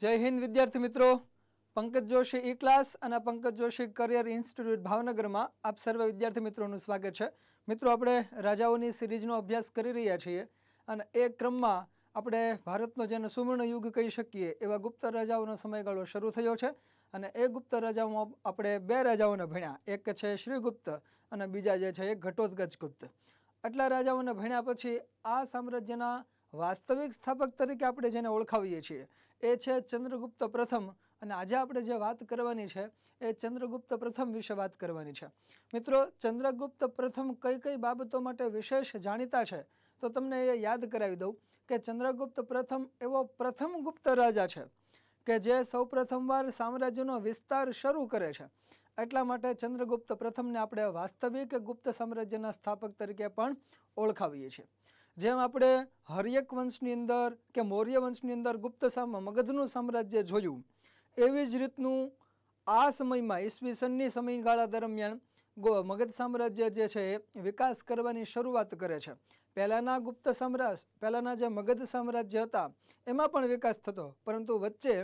જય હિન્દ, વિદ્યાર્થી મિત્રો. પંકજ જોશી ઈ ક્લાસ અને પંકજ જોશી કરિયર ઇન્સ્ટિટ્યૂટ ભાવનગરમાં આપ સર્વ વિદ્યાર્થી મિત્રોનું સ્વાગત છે. મિત્રો, આપણે રાજાઓની સિરીઝનો અભ્યાસ કરી રહ્યા છીએ અને એ ક્રમમાં આપણે ભારતનો જેને સુવર્ણ યુગ કહી શકીએ એવા ગુપ્ત રાજાઓનો સમયગાળો શરૂ થયો છે અને એ ગુપ્ત રાજાઓમાં આપણે બે રાજાઓને ભણ્યા. એક છે શ્રીગુપ્ત અને બીજા જે છે એ ઘટોત્કચ ગુપ્ત. આટલા રાજાઓને ભણ્યા પછી આ સામ્રાજ્યના વાસ્તવિક સ્થાપક તરીકે આપણે જેને ઓળખાવીએ છીએ એ છે ચંદ્રગુપ્ત પ્રથમ. અને આજે આપણે જે વાત કરવાની છે, એ ચંદ્રગુપ્ત પ્રથમ વિશે વાત કરવાની છે. મિત્રો, ચંદ્રગુપ્ત પ્રથમ કઈ કઈ બાબતો માટે વિશેષ જાણીતા છે? તો તમને એ યાદ કરાવી દઉં કે ચંદ્રગુપ્ત પ્રથમ એવો પ્રથમ ગુપ્ત રાજા છે કે જે સૌ પ્રથમવાર સામ્રાજ્યનો વિસ્તાર શરૂ કરે છે. એટલા માટે ચંદ્રગુપ્ત પ્રથમને આપણે વાસ્તવિક ગુપ્ત સામ્રાજ્યના સ્થાપક તરીકે પણ ઓળખાવીએ છીએ. જેમ આપણે હરિયક વંશની અંદર કે મૌર્ય વંશની અંદર ગુપ્ત સામ, મગધનું સામ્રાજ્ય જોયું, એવી જ રીતનું આ સમયમાં ઈસવીસનની સમયગાળા દરમિયાન મગધ સામ્રાજ્ય જે છે એ વિકાસ કરવાની શરૂઆત કરે છે. પહેલાંના ગુપ્ત સામ્રાજ્ય પહેલાંના જે મગધ સામ્રાજ્ય હતા, એમાં પણ વિકાસ થતો. પરંતુ વચ્ચે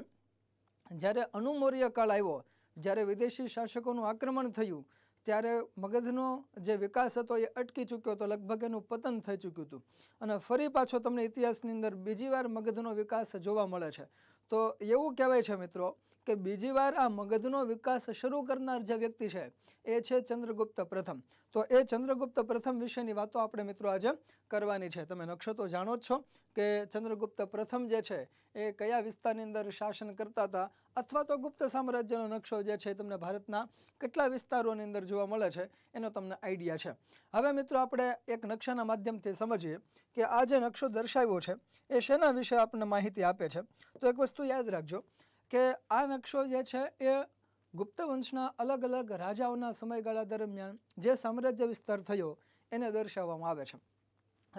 જ્યારે અનુમૌર્ય કાળ આવ્યો, જ્યારે વિદેશી શાસકોનું આક્રમણ થયું ત્યારે મગધનો જે વિકાસ હતો એ અટકી ચૂક્યો હતો, લગભગ એનું પતન થઈ ચૂક્યું હતું. અને ફરી પાછો તમને ઇતિહાસની અંદર બીજી વાર મગધનો વિકાસ જોવા મળે છે. તો એવું કહેવાય છે મિત્રો કે બીજી વાર આ મગધનો વિકાસ શરૂ કરનાર જે વ્યક્તિ છે, એ છે ચંદ્રગુપ્ત પ્રથમ. તો એ ચંદ્રગુપ્ત પ્રથમ વિશેની વાતો આપણે મિત્રો આજે કરવાની છે. તમે નકશો તો જાણો જ છો કે ચંદ્રગુપ્ત પ્રથમ જે છે એ કયા વિસ્તારની અંદર શાસન કરતા હતા? અથવા તો ગુપ્ત સામ્રાજ્યનો નકશો જે છે તમને ભારતના કેટલા વિસ્તારોની અંદર જોવા મળે છે? એનો તમને આઈડિયા છે. હવે મિત્રો આપણે એક નકશાના માધ્યમથી સમજીએ કે આ જે નકશો દર્શાવ્યો છે, એ શેના વિશે આપણને માહિતી આપે છે? તો એક વસ્તુ યાદ રાખજો કે આ નકશો જે છે એ ગુપ્ત વંશના અલગ અલગ રાજાઓના સમયગાળા દરમિયાન જે સામ્રાજ્ય વિસ્તાર થયો, એને દર્શાવવામાં આવે છે.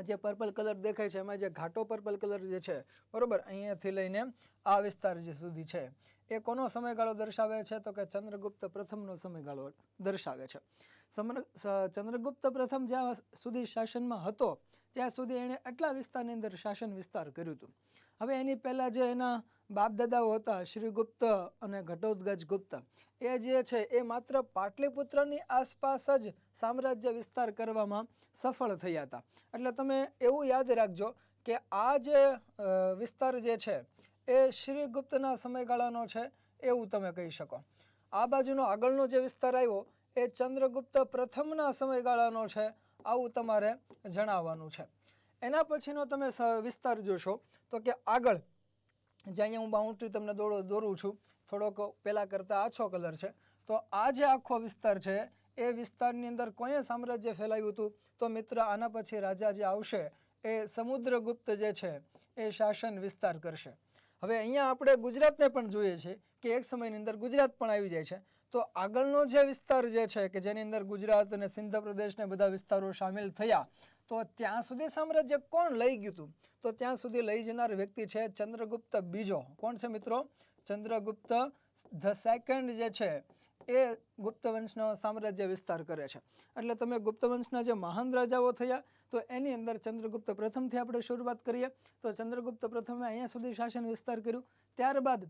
જે પર્પલ કલર દેખાય છે, એમાં જે ઘાટો પર્પલ કલર જે છે, બરોબર? અહીંયાથી લઈને આ વિસ્તાર જે સુધી છે. એ કોનો સમયગાળો દર્શાવે છે? તો કે ચંદ્રગુપ્ત પ્રથમનો સમયગાળો દર્શાવે છે. ચંદ્રગુપ્ત પ્રથમ જ્યાં સુધી શાસનમાં હતો ત્યાં સુધી એણે આટલા વિસ્તારની અંદર શાસન વિસ્તાર કર્યું હતું. હવે એની પહેલાં જે એના બાપ દાદાઓ હતા શ્રીગુપ્ત અને ઘટોદગજ ગુપ્ત, એ જે છે એ માત્ર પાટલીપુત્રની આસપાસ જ સામ્રાજ્ય વિસ્તાર કરવામાં સફળ થયા હતા. એટલે તમે એવું યાદ રાખજો કે આ જે વિસ્તાર જે છે એ શ્રીગુપ્તના સમયગાળાનો છે એવું તમે કહી શકો. આ બાજુનો આગળનો જે વિસ્તાર આવ્યો એ ચંદ્રગુપ્ત પ્રથમના સમયગાળાનો છે આવું તમારે જણાવવાનું છે. એના પછીનો તમે વિસ્તાર જોશો તો કે આગળ જે અહીંયા હું બાઉન્ડ્રી તમને દોડો, દોરું છું, થોડોક પહેલાં કરતાં આછો કલર છે. તો આ જે આખો વિસ્તાર છે, એ વિસ્તારની અંદર કોઈએ સામ્રાજ્ય ફેલાવ્યું હતું? તો મિત્ર, આના પછી રાજા જે આવશે, એ સમુદ્રગુપ્ત જે છે, એ શાસન વિસ્તાર કરશે. હવે અહીંયા આપણે ગુજરાતને પણ જોઈએ છીએ કે એક સમયની અંદર ગુજરાત પણ આવી જાય છે. તો આગળનો જે વિસ્તાર જે છે કે જેની અંદર ગુજરાત અને સિંધ પ્રદેશ ને બધા વિસ્તારો સામેલ થયા, તો ત્યાં સુધી સામ્રાજ્ય કોણ લઈ ગયું હતું? તો ત્યાં સુધી લઈ જનાર વ્યક્તિ છે ચંદ્રગુપ્ત બીજો. કોણ છે મિત્રો? ચંદ્રગુપ્ત ધ સેકન્ડ જે છે એ ગુપ્ત વંશનો સામ્રાજ્ય વિસ્તાર કરે છે. એટલે તમે ગુપ્ત વંશના જે મહાન રાજાઓ થયા, તો એની અંદર ચંદ્રગુપ્ત પ્રથમથી આપણે શરૂઆત કરીએ. તો ચંદ્રગુપ્ત પ્રથમે અહીંયા સુધી શાસન વિસ્તાર કર્યું. ત્યારબાદ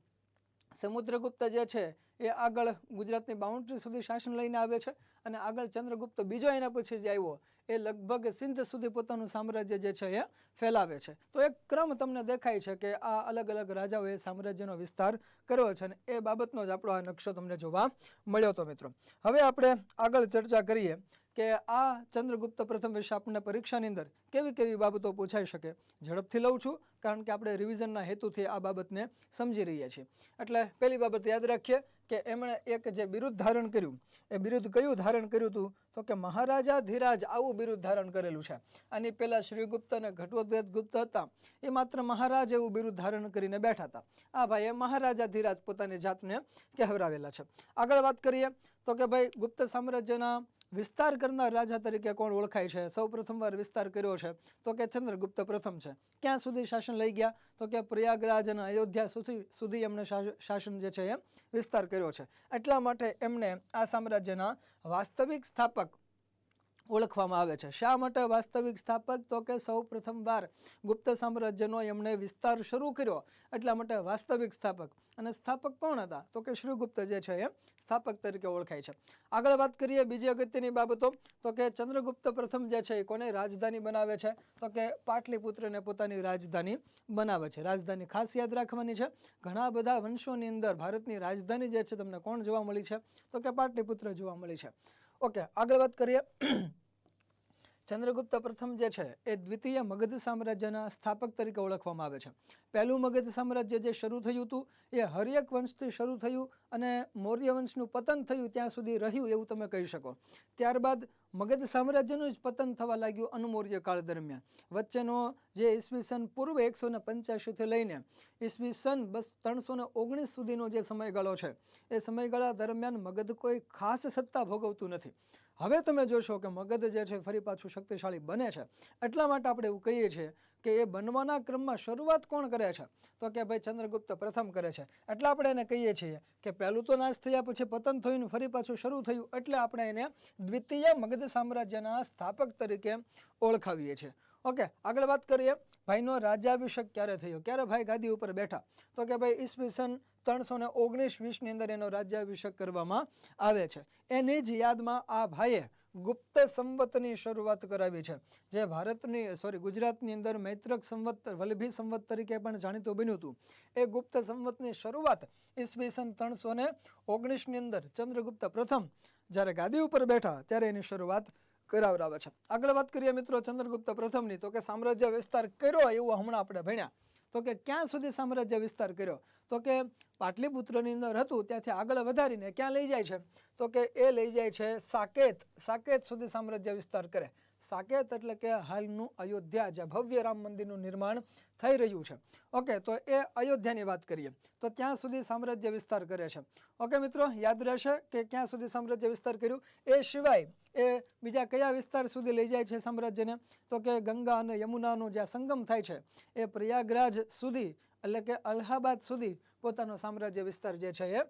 સમુદ્રગુપ્ત જે છે, એ આગળ ગુજરાતની બાઉન્ડ્રી સુધી શાસન લઈને આવે છે અને આગળ ચંદ્રગુપ્ત બીજો એના પછી જે આવ્યો, એ લગભગ સિંધ સુધી પોતાનું સામ્રાજ્ય જે છે, એ ફેલાવે છે. તો એક ક્રમ તમને દેખાય છે કે આ અલગ અલગ રાજાઓએ સામ્રાજ્યનો વિસ્તાર કર્યો છે અને એ બાબતનો જ આપણો આ નકશો તમને જોવા મળ્યો હતો મિત્રો. હવે આપણે આગળ ચર્ચા કરીએ કે આ ચંદ્રગુપ્ત પ્રથમ વિશે આપણને પરીક્ષાની અંદર કેવી કેવી બાબતો પૂછાઈ શકે ઝડપથી લઉં છું, કારણ કે આપણે રિવિઝનના હેતુથી આ બાબતને સમજી રહ્યા છીએ. એટલે પહેલી બાબત યાદ રાખીએ કે એમણે એક જે બિરુદ ધારણ કર્યું, એ બિરુદ કયું ધારણ કર્યું હતું? તો કે મહારાજા ધીરાજ આવું બિરુદ ધારણ કરેલું છે. આની પહેલાં શ્રીગુપ્ત અને ઘટોત્કચ ગુપ્ત હતા. એ માત્ર મહારાજ એવું બિરુદ ધારણ કરીને બેઠા હતા. આ ભાઈએ મહારાજા ધીરાજ પોતાની જાતને કહેવરાવેલા છે. આગળ વાત કરીએ તો કે ભાઈ ગુપ્ત સામ્રાજ્યના વિસ્તાર કરનાર રાજા તરીકે કોણ ઓળખાય છે? સૌ પ્રથમવાર વિસ્તાર કર્યો છે. તો કે ચંદ્રગુપ્ત પ્રથમ છે. ક્યાં સુધી શાસન લઈ ગયા? તો કે પ્રયાગરાજ અને અયોધ્યા સુધી સુધી એમણે શાસ- શાસન જે છે એ વિસ્તાર કર્યો છે. એટલા માટે એમણે આ સામ્રાજ્યના વાસ્તવિક સ્થાપક ઓળખવામાં આવે છે. શા માટે વાસ્તવિક સ્થાપક? તો કે સૌ પ્રથમવાર ગુપ્ત સામ્રાજ્યનો એમણે વિસ્તાર શરૂ કર્યો એટલા માટે વાસ્તવિક સ્થાપક. અને સ્થાપક કોણ હતા? તો કે શ્રીગુપ્ત જે છે એ સ્થાપક તરીકે ઓળખાય છે. આગળ વાત કરીએ બીજી અગત્યની બાબતો. તો કે ચંદ્રગુપ્ત પ્રથમ જે છે એ કોને રાજધાની બનાવે છે? તો કે પાટલીપુત્રને પોતાની રાજધાની બનાવે છે. રાજધાની ખાસ યાદ રાખવાની છે. ઘણા બધા વંશોની અંદર ભારતની રાજધાની જે છે તમને કોણ જોવા મળી છે? તો કે પાટલીપુત્ર જોવા મળી છે. ઓકે આગળ વાત કરીએ. ચંદ્રગુપ્ત પ્રથમ જે છે એ દ્વિતીય મગધ સામ્રાજ્યના સ્થાપક તરીકે ઓળખવામાં આવે છે. પહેલું મગધ સામ્રાજ્ય જે શરૂ થયું હતું એ હર્યક વંશથી શરૂ થયું અને મૌર્ય વંશનું પતન થયું ત્યાં સુધી રહ્યું એવું તમે કહી શકો. ત્યારબાદ મગધ સામ્રાજ્યનું જ પતન થવા લાગ્યું અનુમૌર્ય કાળ દરમિયાન. વચ્ચેનો જે ઈસવીસન પૂર્વ એકસો ને પંચ્યાસીથી લઈને ઈસવીસન બસ ત્રણસો ને ઓગણીસ સુધીનો જે સમયગાળો છે, એ સમયગાળા દરમિયાન મગધ કોઈ ખાસ સત્તા ભોગવતું નથી. હવે તમે જોશો કે મગધ જે છે ફરી પાછું શક્તિશાળી બને છે. એટલા માટે આપણે એવું કહીએ છીએ કે એ બનવાના ક્રમમાં શરૂઆત કોણ કરે છે? તો કે ભાઈ ચંદ્રગુપ્ત પ્રથમ કરે છે. એટલે આપણે એને કહીએ છીએ કે પહેલું તો નાશ થયા પછી પતન થયું ફરી પાછું શરૂ થયું એટલે આપણે એને દ્વિતીય મગધ સામ્રાજ્યના સ્થાપક તરીકે ઓળખાવીએ છીએ. ઓકે, આગળ વાત કરીએ. ભાઈનો રાજ્યાભિષેક ક્યારે થયો? ક્યારે ભાઈ ગાદી ઉપર બેઠા? તો કે ભાઈ ઈસવીસન ત્રણસો ને ઓગણીસ વીસની અંદર એનો રાજ્યાભિષેક કરવામાં આવે છે. એની જ યાદમાં આ ભાઈએ ગુપ્ત સંવતની શરૂઆત કરાવી છે. જે ભારતની સોરી ગુજરાતની અંદર મૈત્રક સંવત, વલ્લભી સંવત તરીકે પણ જાણીતું બન્યું હતું. એ ગુપ્ત સંવતની શરૂઆત ઈસવીસન ત્રણસો ને ઓગણીસની અંદર ચંદ્રગુપ્ત પ્રથમ જ્યારે ગાદી ઉપર બેઠા ત્યારે એની શરૂઆત કરાવરાવે છે. આગળ વાત કરીએ મિત્રો ચંદ્રગુપ્ત પ્રથમની. તો કે સામ્રાજ્ય વિસ્તાર કર્યો એવું હમણાં આપણે ભણ્યા. તો કે ક્યાં સુધી સામ્રાજ્ય વિસ્તાર કર્યો? તો કે પાટલીપુત્રની અંદર હતું, ત્યાંથી આગળ વધારીને ક્યાં લઈ જાય છે? તો કે એ લઈ જાય છે સાકેત. સાકેત સુધી સામ્રાજ્ય વિસ્તાર કરે. સાકેત એટલે કે હાલનું અયોધ્યા, જ્યાં ભવ્ય રામ મંદિરનું નિર્માણ થઈ રહ્યું છે. ઓકે, તો એ અયોધ્યાની વાત કરીએ. તો ત્યાં સુધી સામ્રાજ્ય વિસ્તાર કરે છે. ઓકે મિત્રો, યાદ રહેશે કે ક્યાં સુધી સામ્રાજ્ય વિસ્તાર કર્યું? એ સિવાય એ બીજા કયા વિસ્તાર સુધી લઈ જાય છે સામ્રાજ્યને? તો કે ગંગા અને યમુનાનો જ્યાં સંગમ થાય છે, એ પ્રયાગરાજ સુધી એટલે કે અલ્હાબાદ સુધી પોતાનો સામ્રાજ્ય વિસ્તાર જે છે એ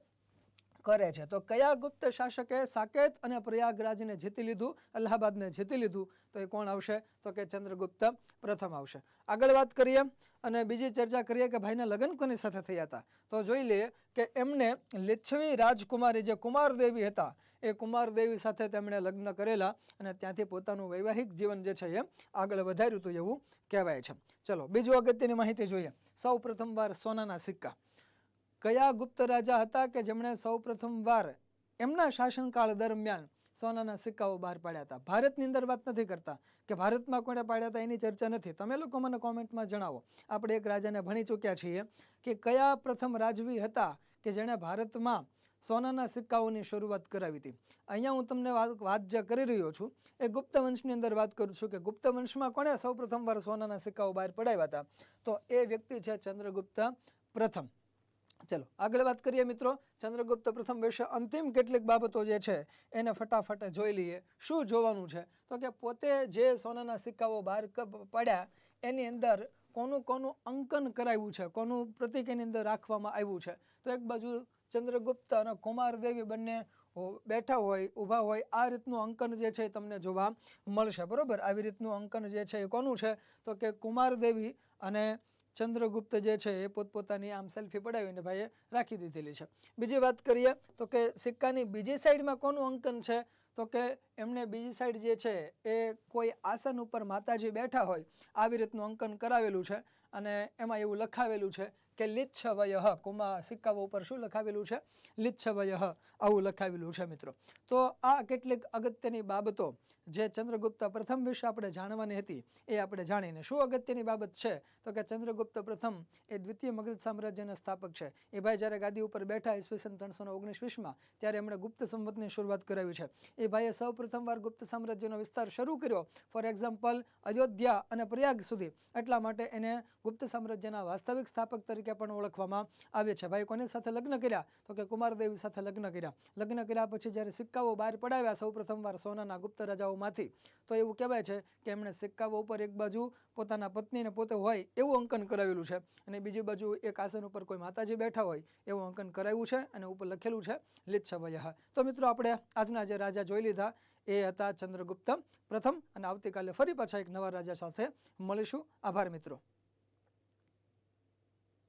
કરે છે. તો કયા ગુપ્ત શાસકે સાકેત અને પ્રયાગરાજને જીતી લીધું, અલ્હાબાદને જીતી લીધું? તો એ કોણ આવશે? તો કે ચંદ્રગુપ્ત પ્રથમ આવશે. આગળ વાત કરીએ અને બીજી ચર્ચા કરીએ કે ભાઈના લગ્ન કોની સાથે થયા હતા? તો જોઈ લઈએ કે એમને લિચ્છવી રાજકુમારી જે કુમારદેવી હતા એ કુમારદેવી સાથે તેમણે લગ્ન કરેલા અને ત્યાંથી પોતાનું વૈવાહિક જીવન જે છે એ આગળ વધાર્યું હતું એવું કહેવાય છે. ચલો, બીજું અગત્યની માહિતી જોઈએ. સૌ પ્રથમવાર સોનાના સિક્કા. કયા ગુપ્ત રાજા હતા કે જેમણે સૌ વાર એમના શાસનકાળ દરમિયાન સોનાના સિક્કાઓ બહાર પાડ્યા હતા? ભારતની અંદર વાત નથી કરતા કે ભારતમાં કોણે પાડ્યા હતા એની ચર્ચા નથી. તમે લોકો મને કોમેન્ટમાં જણાવો. આપણે એક રાજાને ભણી ચૂક્યા છીએ કે કયા પ્રથમ રાજવી હતા કે જેણે ભારતમાં સોનાના સિક્કાઓની શરૂઆત કરાવી હતી. અહીંયા હું તમને વાત જે કરી રહ્યો છું, એ ગુપ્ત વંશની અંદર વાત કરું છું કે ગુપ્ત વંશમાં કોણે સૌ વાર સોનાના સિક્કાઓ બહાર પડાવ્યા હતા? તો એ વ્યક્તિ છે ચંદ્રગુપ્ત પ્રથમ. ચલો, આગળ વાત કરીએ મિત્રો. ચંદ્રગુપ્ત પ્રથમ વિશે અંતિમ કેટલીક બાબતો જે છે, એને ફટાફટ જોઈ લઈએ. શું જોવાનું છે? તો કે પોતે જે સોનાના સિક્કાઓ બહાર પડ્યા, એની અંદર કોનું કોનું અંકન કરાવ્યું છે? કોનું પ્રતિક એની અંદર રાખવામાં આવ્યું છે? તો એક બાજુ ચંદ્રગુપ્ત અને કુમારદેવી બંને બેઠા હોય, ઊભા હોય, આ રીતનું અંકન જે છે તમને જોવા મળશે. બરાબર? આવી રીતનું અંકન જે છે એ કોનું છે? તો કે કુમારદેવી અને ચંદ્રગુપ્ત જે છે એ પોતપોતાની આમ સેલ્ફી પડાવીને ભાઈએ રાખી દીધેલી છે. બીજી વાત કરીએ તો કે સિક્કાની બીજી સાઈડમાં કોનું અંકન છે? તો કે એમને બીજી સાઈડ જે છે એ કોઈ આસન ઉપર માતાજી બેઠા હોય, આવી રીતનું અંકન કરાવેલું છે અને એમાં એવું લખાવેલું છે કે લિચ્છવય કુમા સિક્કાઓ ઉપર શું લખાવેલું છે? લિચ્છવય. આવું લખાવેલું છે મિત્રો. તો આ કેટલીક અગત્યની બાબતો જે ચંદ્રગુપ્ત પ્રથમ વિશે આપણે જાણવાની હતી, એ આપણે જાણીને શું અગત્યની બાબત છે? તો કે ચંદ્રગુપ્ત પ્રથમ એ દ્વિતીય મગધ સામ્રાજ્યના સ્થાપક છે. એ ભાઈ જ્યારે ગાદી ઉપર બેઠા ઈસવીસન ત્રણસો ઓગણીસ વીસમાં ત્યારે એમણે ગુપ્ત સંવતની શરૂઆત કરાવી છે. એ ભાઈએ સૌ પ્રથમવાર ગુપ્ત સામ્રાજ્યનો વિસ્તાર શરૂ કર્યો. ફોર એક્ઝામ્પલ અયોધ્યા અને પ્રયાગ સુધી. એટલા માટે એને ગુપ્ત સામ્રાજ્યના વાસ્તવિક સ્થાપક તરીકે પણ ઓળખવામાં આવે છે. ભાઈ કોની સાથે લગ્ન કર્યા? તો કે કુમારદેવી સાથે લગ્ન કર્યા. લગ્ન કર્યા પછી જ્યારે સિક્કાઓ બહાર પડાવ્યા સૌ પ્રથમવાર સોનાના ગુપ્ત રાજાઓમાંથી, તો એવું કહેવાય છે કે એમણે સિક્કાઓ ઉપર એક બાજુ પોતાના પત્નીને પોતે હોય એવું અંકન કરાવેલું છે અને બીજી બાજુ એક આસન ઉપર કોઈ માતાજી બેઠા હોય એવું અંકન કરાવ્યું છે અને ઉપર લખેલું છે લિચ્છવયહ તો મિત્રો આપણે આજના જે રાજા જોઈ લીધા એ હતા ચંદ્રગુપ્ત પ્રથમ અને આવતીકાલે ફરી પાછા એક નવા રાજા સાથે મળીશું. આભાર મિત્રો.